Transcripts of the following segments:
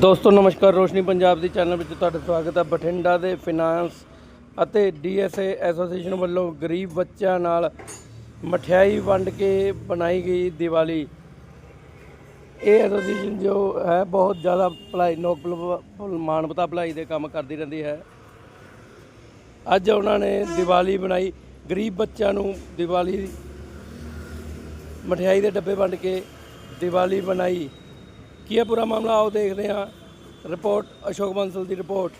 ਦੋਸਤੋ, ਨਮਸਕਾਰ। ਰੋਸ਼ਨੀ ਪੰਜਾਬ ਦੀ ਚੈਨਲ ਵਿੱਚ ਤੁਹਾਡਾ ਸਵਾਗਤ ਹੈ। ਬਠਿੰਡਾ ਦੇ ਫਾਈਨਾਂਸ ਅਤੇ ਡੀਐਸਏ ਐਸੋਸੀਏਸ਼ਨ ਵੱਲੋਂ ਗਰੀਬ ਬੱਚਿਆਂ ਨਾਲ ਮਠਿਆਈ ਵੰਡ ਕੇ ਬਣਾਈ ਗਈ ਦੀਵਾਲੀ। ਇਹ ਐਸੋਸੀਏਸ਼ਨ ਜੋ ਹੈ, ਬਹੁਤ ਜ਼ਿਆਦਾ ਭਲਾਈ ਨੋਬਲ ਮਾਨਵਤਾ ਭਲਾਈ ਦੇ ਕੰਮ ਕਰਦੀ ਰਹਿੰਦੀ ਹੈ। ਅੱਜ ਉਹਨਾਂ ਨੇ ਦੀਵਾਲੀ ਬਣਾਈ। ਗਰੀਬ ਬੱਚਿਆਂ ਨੂੰ ਦੀਵਾਲੀ, ਮਠਿਆਈ ਦੇ ਡੱਬੇ ਵੰਡ ਕੇ ਦੀਵਾਲੀ ਬਣਾਈ ਕੀ ਹੈ ਪੂਰਾ ਮਾਮਲਾ ਆਓ ਦੇਖਦੇ ਹਾਂ। Report Ashok Bansal the report.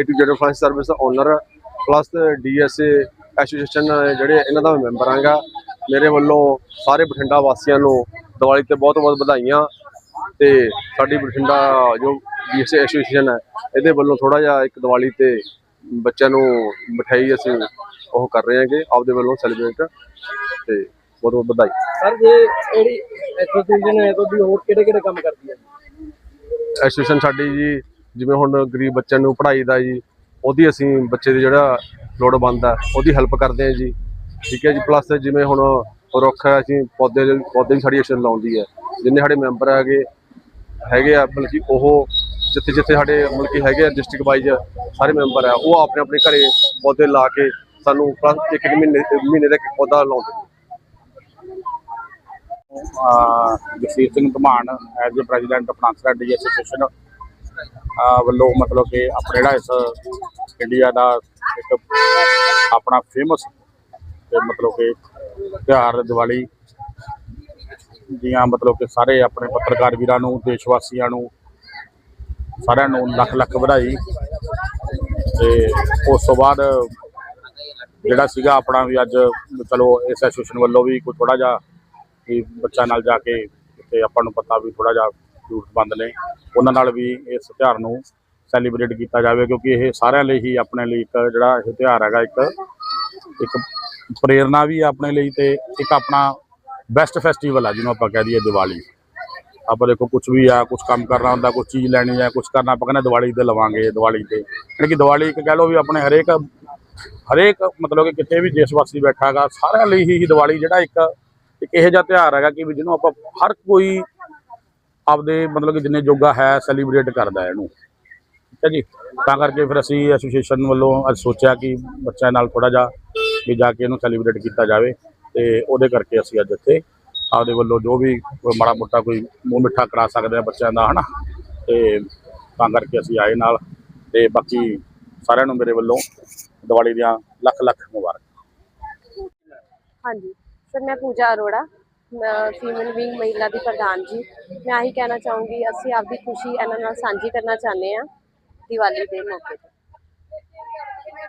A to Z finance service owner plus DSA association ਜਿਹੜੇ ਇਹਨਾਂ ਦਾ ਮੈਂਬਰ ਆਂਗਾ। ਮੇਰੇ ਵੱਲੋਂ ਸਾਰੇ ਬਠਿੰਡਾ ਵਾਸੀਆਂ ਨੂੰ ਦੀਵਾਲੀ ਤੇ ਬਹੁਤ ਬਹੁਤ ਵਧਾਈਆਂ ਤੇ ਸਾਡੀ ਬਠਿੰਡਾ ਜੋ ਡੀਐਸਏ ਐਸੋਸੀਏਸ਼ਨ ਹੈ ਇਹਦੇ ਵੱਲੋਂ ਥੋੜਾ ਜਿਹਾ ਇੱਕ ਦੀਵਾਲੀ ਤੇ ਬੱਚਿਆਂ ਨੂੰ ਮਠਿਆਈ ਅਸੀਂ ਉਹ ਕਰ ਰਹੇ ਹਾਂਗੇ ਆਪਦੇ ਵੱਲੋਂ ਸੈਲੀਬ੍ਰੇਟ ਤੇ ਬਹੁਤ ਬਹੁਤ ਵਧਾਈ। ਸਰ ਜੇ ਜਿਹੜੀ ਐਸੋਸੀਏਸ਼ਨ ਹੈ ਤੁਹਾਡੀ ਹੋਰ ਕਿਹੜੇ ਕਿਹੜੇ ਕੰਮ ਕਰਦੀ ਹੈ ਐਸੋਸੀਏਸ਼ਨ ਸਾਡੀ ਜੀ ਜਿਵੇਂ ਹੁਣ ਗਰੀਬ ਬੱਚਿਆਂ ਨੂੰ ਪੜ੍ਹਾਈ ਦਾ ਜੀ, ਉਹਦੀ ਅਸੀਂ ਬੱਚੇ ਦੀ ਜਿਹੜਾ ਲੋੜਵੰਦ ਬਣਦਾ ਉਹਦੀ ਹੈਲਪ ਕਰਦੇ ਹਾਂ ਜੀ। ਠੀਕ ਹੈ ਜੀ ਪਲੱਸ ਜਿਵੇਂ ਹੁਣ ਰੁੱਖ ਅਸੀਂ ਪੌਦੇ ਪੌਦੇ ਵੀ ਸਾਡੀ ਐਸੋਸੀਏਸ਼ਨ ਲਾਉਂਦੀ ਹੈ। ਜਿੰਨੇ ਸਾਡੇ ਮੈਂਬਰ ਹੈਗੇ ਹੈਗੇ ਆ, ਮਤਲਬ ਕਿ ਉਹ ਜਿੱਥੇ ਜਿੱਥੇ ਸਾਡੇ ਮਤਲਬ ਕਿ ਹੈਗੇ ਆ ਡਿਸਟ੍ਰਿਕਟ ਵਾਈਜ਼ ਸਾਰੇ ਮੈਂਬਰ ਆ, ਉਹ ਆਪਣੇ ਆਪਣੇ ਘਰੇ ਪੌਦੇ ਲਾ ਕੇ ਸਾਨੂੰ plus ਇੱਕ ਇੱਕ ਮਹੀਨੇ ਮਹੀਨੇ ਦਾ ਇੱਕ ਪੌਦਾ ਲਾਉਂਦੇ ਨੇ। Jasvir Singh Dhaman as a president France ready association ਵੱਲੋਂ ਮਤਲਬ ਕਿ ਆਪਣਾ ਜਿਹੜਾ ਇਸ ਇੰਡੀਆ ਦਾ ਇੱਕ ਆਪਣਾ ਫੇਮਸ ਤੇ ਮਤਲਬ ਕਿ ਤਿਉਹਾਰ ਦੀਵਾਲੀ ਦੀਆਂ ਮਤਲਬ ਕਿ ਸਾਰੇ ਆਪਣੇ ਪੱਤਰਕਾਰ ਵੀਰਾਂ ਨੂੰ ਦੇਸ਼ ਵਾਸੀਆਂ ਨੂੰ, ਸਾਰਿਆਂ ਨੂੰ ਲੱਖ ਲੱਖ ਵਧਾਈ। ਤੇ ਉਸ ਤੋਂ ਬਾਅਦ ਜਿਹੜਾ ਸੀਗਾ ਆਪਣਾ ਵੀ ਅੱਜ ਚਲੋ ਇਸ ਐਸੋਸੀਏਸ਼ਨ ਵੱਲੋਂ ਵੀ ਕੋਈ ਥੋੜਾ ਜਿਹਾ ਕਿ ਬੱਚਾ ਨਾਲ ਜਾ ਕੇ ਤੇ ਆਪਾਂ ਨੂੰ ਪਤਾ ਵੀ ਥੋੜਾ ਜਿਹਾ ਜ਼ਰੂਰਤਮੰਦ ਨੇ, ਉਹਨਾਂ ਨਾਲ ਵੀ ਇਸ ਤਿਉਹਾਰ ਨੂੰ ਸੈਲੀਬ੍ਰੇਟ ਕੀਤਾ ਜਾਵੇ, ਕਿਉਂਕਿ ਇਹ ਸਾਰਿਆਂ ਲਈ ਹੀ ਆਪਣੇ ਲਈ ਇੱਕ ਜਿਹੜਾ ਇਹ ਤਿਉਹਾਰ ਹੈਗਾ, ਇੱਕ ਇੱਕ ਪ੍ਰੇਰਨਾ ਵੀ ਹੈ ਆਪਣੇ ਲਈ ਤੇ ਇੱਕ ਆਪਣਾ ਬੈਸਟ ਫੈਸਟੀਵਲ ਆ, ਜਿਹਨੂੰ ਆਪਾਂ ਕਹਿ ਦਈਏ ਦੀਵਾਲੀ। ਆਪਾਂ ਦੇਖੋ ਕੁਝ ਵੀ ਆ ਕੁਝ ਕੰਮ ਕਰਨਾ ਹੁੰਦਾ ਕੁਝ ਚੀਜ਼ ਲੈਣੀ ਹੈ ਕੁਝ ਕਰਨਾ, ਆਪਾਂ ਕਹਿੰਦੇ ਦੀਵਾਲੀ ਤੇ ਲਵਾਂਗੇ, ਦੀਵਾਲੀ ਤੇ। ਯਾਨੀ ਕਿ ਦੀਵਾਲੀ ਇੱਕ ਕਹਿ ਲਓ ਵੀ ਆਪਣੇ ਹਰੇਕ ਹਰੇਕ ਮਤਲਬ ਕਿ ਕਿਤੇ ਵੀ ਦੇਸ਼ ਵਾਸੀ ਬੈਠਾ ਹੈਗਾ, ਸਾਰਿਆਂ ਲਈ ਹੀ ਦੀਵਾਲੀ ਜਿਹੜਾ ਇੱਕ ਇੱਕ ਇਹੋ ਜਿਹਾ ਤਿਉਹਾਰ ਹੈਗਾ ਕਿ ਵੀ ਜਿਹਨੂੰ ਆਪਾਂ ਹਰ ਕੋਈ ਆਪਦੇ ਮਤਲਬ ਕਿ ਜਿੰਨੇ ਜੋਗਾ ਹੈ ਸੈਲੀਬ੍ਰੇਟ ਕਰਦਾ ਹੈ ਇਹਨੂੰ। ਠੀਕ ਹੈ ਜੀ? ਤਾਂ ਕਰਕੇ ਫਿਰ ਅਸੀਂ ਐਸੋਸੀਏਸ਼ਨ ਵੱਲੋਂ ਅੱਜ ਸੋਚਿਆ ਕਿ ਬੱਚਿਆਂ ਨਾਲ ਥੋੜਾ ਜਿਹਾ ਵੀ ਜਾ ਕੇ ਇਹਨੂੰ ਸੈਲੀਬ੍ਰੇਟ ਕੀਤਾ ਜਾਵੇ ਤੇ ਉਹਦੇ ਕਰਕੇ ਅਸੀਂ ਅੱਜ ਇੱਥੇ ਆਪਦੇ ਵੱਲੋਂ ਜੋ ਵੀ ਕੋਈ ਮਾੜਾ ਮੋਟਾ ਕੋਈ ਮੂੰਹ ਮਿੱਠਾ ਕਰਾ ਸਕਦੇ ਆ ਬੱਚਿਆਂ ਦਾ, ਹਨਾ? ਤੇ ਤਾਂ ਕਰਕੇ ਅਸੀਂ ਆਏ ਨਾਲ ਤੇ ਬਾਕੀ ਸਾਰਿਆਂ ਨੂੰ ਮੇਰੇ ਵੱਲੋਂ ਦੀਵਾਲੀ ਦੀਆਂ ਲੱਖ ਲੱਖ ਮੁਬਾਰਕ। ਹਾਂਜੀ। ਸਰ, ਮੈਂ ਪੂਜਾ ਅਰੋੜਾ। ਫੀਮੇਲ ਵਿੰਗ ਮਹਿਲਾ ਦੀ ਪ੍ਰਧਾਨ ਜੀ, ਮੈਂ ਆਹੀ ਕਹਿਣਾ ਚਾਹੂੰਗੀ, ਅਸੀਂ ਆਪਦੀ ਖੁਸ਼ੀ ਇਹਨਾਂ ਨਾਲ ਸਾਂਝੀ ਕਰਨਾ ਚਾਹੁੰਦੇ ਹਾਂ ਦੀਵਾਲੀ ਦੇ ਮੌਕੇ ਤੇ।